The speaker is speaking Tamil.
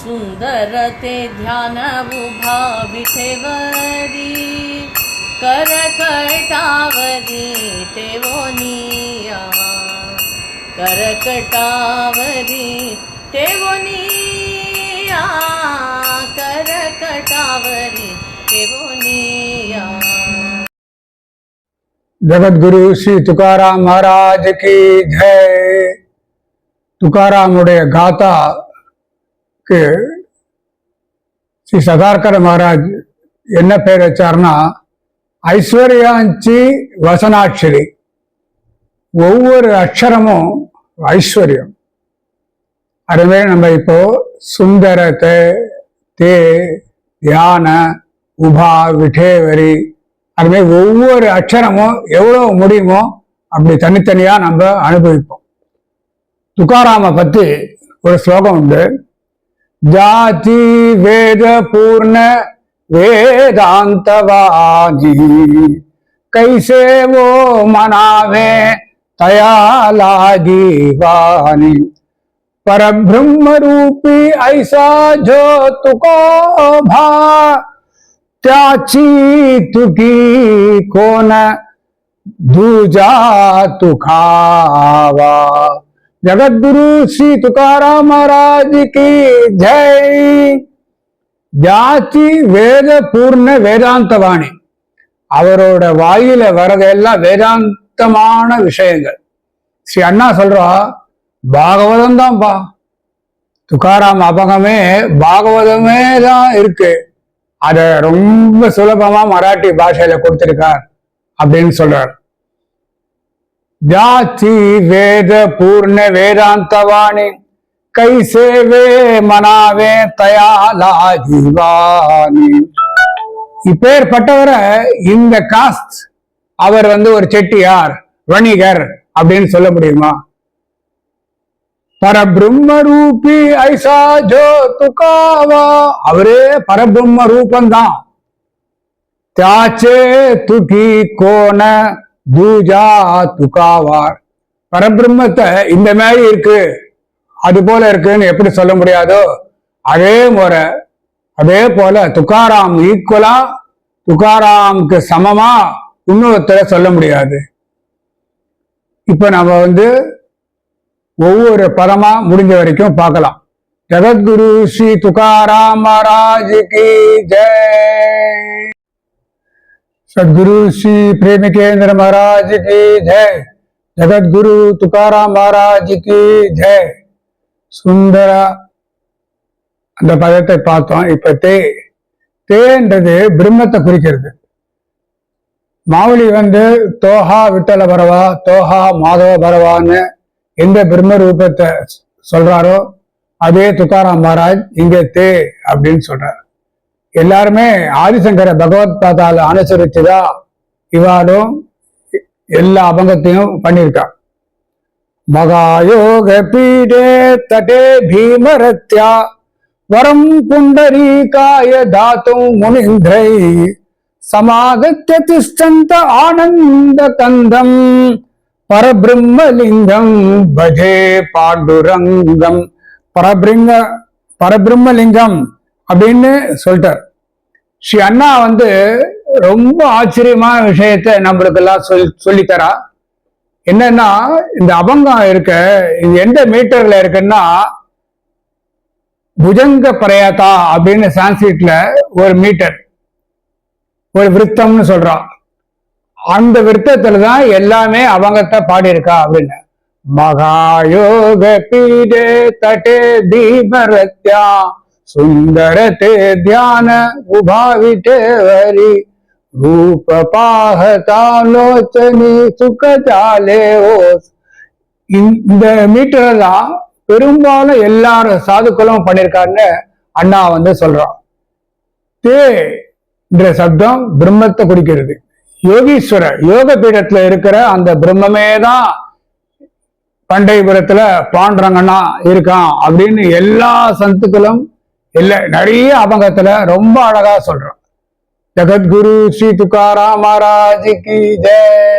सुन्दर ते ध्यान उभाविठे वरी कर कटावरी ते वो निया कर कटावरी ते वो निया कर कटावरी ते वो निया जगत गुरु श्री तुकाराम महाराज की जय। तुकाराम उड़े गाता காத்தாக்கு ஸ்ரீ சதார்கர மகாராஜ் என்ன பேர் வச்சார்னா ஐஸ்வர்யாஞ்சி வசனாட்சரி ஒவ்வொரு அக்ஷரமும் ஐஸ்வர்யம். அதுமாரி நம்ம இப்போ சுந்தரத்தை தே தியான உபா விட்டேவரி அதுமாரி ஒவ்வொரு அக்ஷரமும் எவ்வளவு முடியுமோ அப்படி தனித்தனியா நம்ம அனுபவிப்போம். துக்காராமை பத்தி ஒரு ஸ்லோகம் உண்டு. जाति वेद पूर्ण वेदांतवादी। कैसे वो मनावे तया लागी वाणी। पर ब्रह्म रूपी ऐसा जो तुको भा, त्याची तुकी कोन दूजा तुखावा। ஜகத்குரு ஸ்ரீ துகாராம் மகாராஜ் கி ஜெய். ஜாதி வேத பூர்ண வேதாந்தவாணி. அவரோட வாயில வரதெல்லாம் வேதாந்தமான விஷயங்கள். ஸ்ரீ அண்ணா சொல்றா பாகவதம் தான்ப்பா துகாராம் அபகமே பாகவதமே தான் இருக்கு. அத ரொம்ப சுலபமா மராட்டி பாஷையில கொடுத்திருக்கார் அப்படின்னு சொல்றார். ஜாதி வேத பூர்ண வேதாந்தவாணி கை சேவே மனாவே தயாலா இப்பேற்பட்டவரை இந்த காஸ்ட் அவர் வந்து ஒரு செட்டியார் வணிகர் அப்படின்னு சொல்ல முடியுமா? பரபிரம்ம ரூபி ஐசா ஜோ துகாவா. அவரே பரபிரம்ம ரூபந்தான். தியாச்சே துகி கோண தூஜா துகாவார் பரபிரம்மத்தை இந்த மாதிரி இருக்கு. அது போல இருக்குன்னு எப்படி சொல்ல முடியாதோ அதே முறை அதே போல துகாராம் ஈக்குவலா துகாராமுக்கு சமமா இன்னொருத்தர சொல்ல முடியாது. இப்ப நம்ம வந்து ஒவ்வொரு பதமா முடிஞ்ச வரைக்கும் பார்க்கலாம். ஜெகத்குரு ஸ்ரீ துகாராம் மகாராஜ் கி ஜெய்! सदगुरु श्री प्रेमिकेंद्र महाराज की जय जगत गुरु तुकाराम महाराज की जय சுந்தர அந்த பதத்தை பார்த்தோம் இப்ப தே தேன்றது பிரம்மத்தை குறிக்கிறது மாவுளி வந்து தோஹா விட்டல பரவா தோஹா மாதவ பரவான்னு எந்த பிரம்ம ரூபத்தை சொல்றாரோ அதே துக்காராம் மகாராஜ் இங்க தே அப்படின்னு சொல்றார் எல்லாருமே ஆதிசங்கர பகவத் பாதால அனுசரிச்சுதான் இவாலும் எல்லா அபங்கத்தையும் பண்ணியிருக்கா. மகாயோக பீடே தடே பீமரத்யா வரம் புண்டரீகாய தாத்தும் முனிந்திரை சமாகத்திய திஷ்டந்த ஆனந்த கந்தம் பரபிரம்மலிங்கம் பஜே பாண்டுரங்கம். பரபிரங்க பரபிரம்மலிங்கம் அப்படின்னு சொல்லிட்டார். ஸ்ரீ அண்ணா வந்து ரொம்ப ஆச்சரியமான விஷயத்த நம்மளுக்கு எல்லாம் சொல் சொல்லித்தரா. என்னன்னா இந்த அபங்கம் இருக்க இது எந்த மீட்டர்ல இருக்குன்னா புஜங்க பிரயாத்தா அப்படின்னு சான்ஸ்கிரிட்ல ஒரு மீட்டர் ஒரு விருத்தம்னு சொல்றான். அந்த விருத்தத்துல தான் எல்லாமே அவங்கத்தை பாடியிருக்கா அப்படின்னு. மகாயோக பீடே தட்டே தீபரத்யா ಸುಂದರ தியான ಧ್ಯಾನ ಉಭಾವಿಟೇವರಿ ರೂಪ பாகதாலோச்சனி சுக்கஜாலே ஓஸ். இந்த மீட்டர் தான் பெரும்பாலும் எல்லாரும் சாதுக்களும் பண்ணியிருக்காருன்னு அண்ணா வந்து சொல்றான். தே என்ற சப்தம் பிரம்மத்தை குடிக்கிறது யோகீஸ்வரர் யோக பீடத்துல இருக்கிற அந்த பிரம்மமே தான் பண்டைபுரத்துல பாண்டரங்கன்னா இருக்கான் அப்படின்னு எல்லா சந்துக்களும் இல்ல நிறைய அபங்கத்துல ரொம்ப அழகா சொல்றான். ஜெகத்குரு ஸ்ரீ துக்காராம் மகாராஜ் கி ஜெய்.